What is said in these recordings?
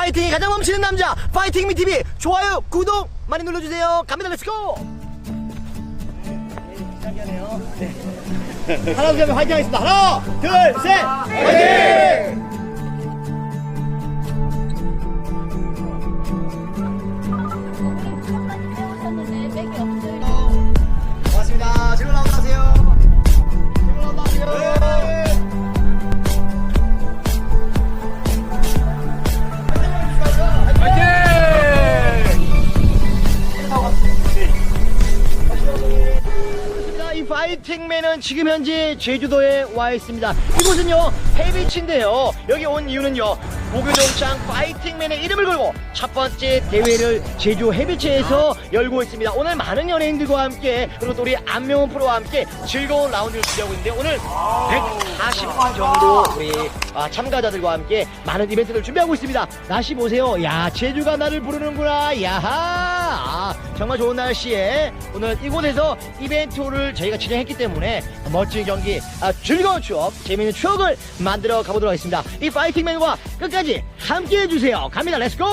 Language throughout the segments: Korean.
파이팅이 가장 넘치는 남자 파이팅 미 TV 좋아요 구독 많이 눌러주세요. 갑니다 렛츠고 하나 둘셋 화이팅 하겠습니다. 하나 둘셋 화이팅 이 파이팅맨은 지금 현재 제주도에 와 있습니다. 이곳은요 해비치인데요. 여기 온 이유는요 고교동창 파이팅맨의 이름을 걸고 첫 번째 대회를 제주 해비치에서 열고 있습니다. 오늘 많은 연예인들과 함께 그리고 또 우리 안명훈 프로와 함께 즐거운 라운드를 준비하고 있는데 오늘 140분 정도 우리 아, 참가자들과 함께 많은 이벤트를 준비하고 있습니다. 날씨 보세요. 야 제주가 나를 부르는구나. 야하. 아, 정말 좋은 날씨에 오늘 이곳에서 이벤트를 저희가 진행했기 때문에 멋진 경기, 아, 즐거운 추억, 재미있는 추억을 만들어 가보도록 하겠습니다. 이 파이팅맨과 끝까지 함께 해주세요. 갑니다. 렛츠고!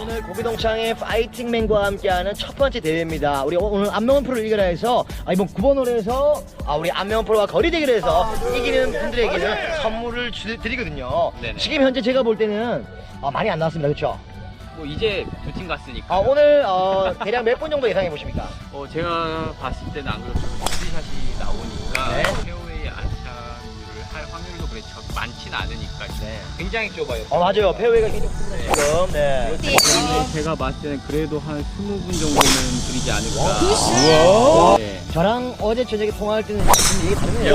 오늘 고기동창의 파이팅맨과 함께하는 첫 번째 대회입니다. 우리 오늘 안명훈 프로를 이겨라 해서 아, 이번 9번 홀에서 아, 우리 안명훈 프로와 거리 대결을 해서 이기는 분들에게는 선물을 주- 드리거든요. 네네. 지금 현재 제가 볼 때는 아, 많이 안 나왔습니다. 그렇죠? 뭐 이제 두 팀 갔으니까 아, 오늘 어, 대략 몇분 정도 예상해 보십니까? 어, 제가 봤을 때는 안 스리 샷이 나오니까 네. 페어웨이 안착을 할 확률도 그렇게 적- 많진 않으니까 굉장히 좁아요. 어 맞아요 페어웨이가 굉장히 큽니다 지금 네 제가 봤을 때는 그래도 한 20분 정도는 드리지 않을까. 우와. 네. 저랑 어제 저녁에 통화할 때는 좀 얘기 다르네요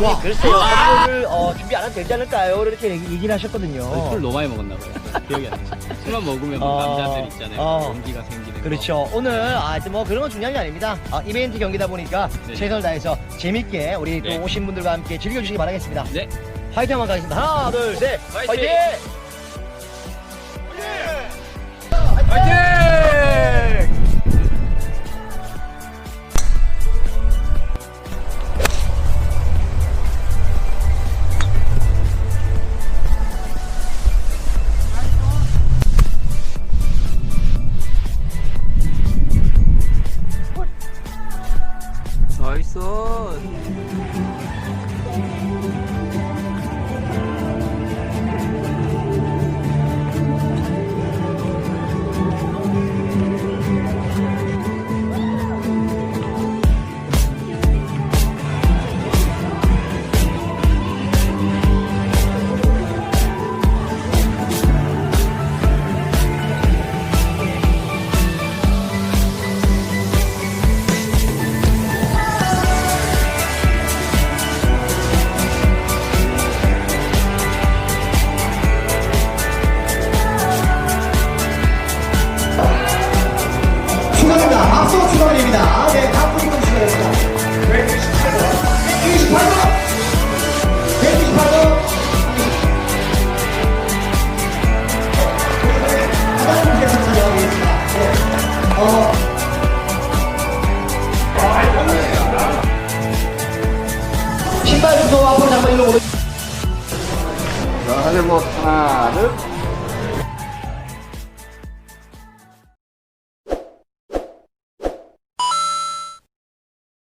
형님 글쎄요 선물을 어, 준비 안 해도 되지 않을까요? 이렇게 얘기, 얘기를 하셨거든요 술 너무 많이 먹었나 봐요. 기억이 안 나요. 술만 먹으면 어, 남자들 있잖아요. 어. 용기가 생기는 그렇죠 오늘 아, 하여튼 뭐 그런 건 중요한 게 아닙니다 아, 이벤트 경기다 보니까 네. 최선을 다해서 재밌게 우리 또 네. 오신 분들과 함께 즐겨주시기 바라겠습니다 거. 네. 화이팅 한번 가겠습니다 하나 둘셋! 화이팅! 화이팅! 나이 신발 주소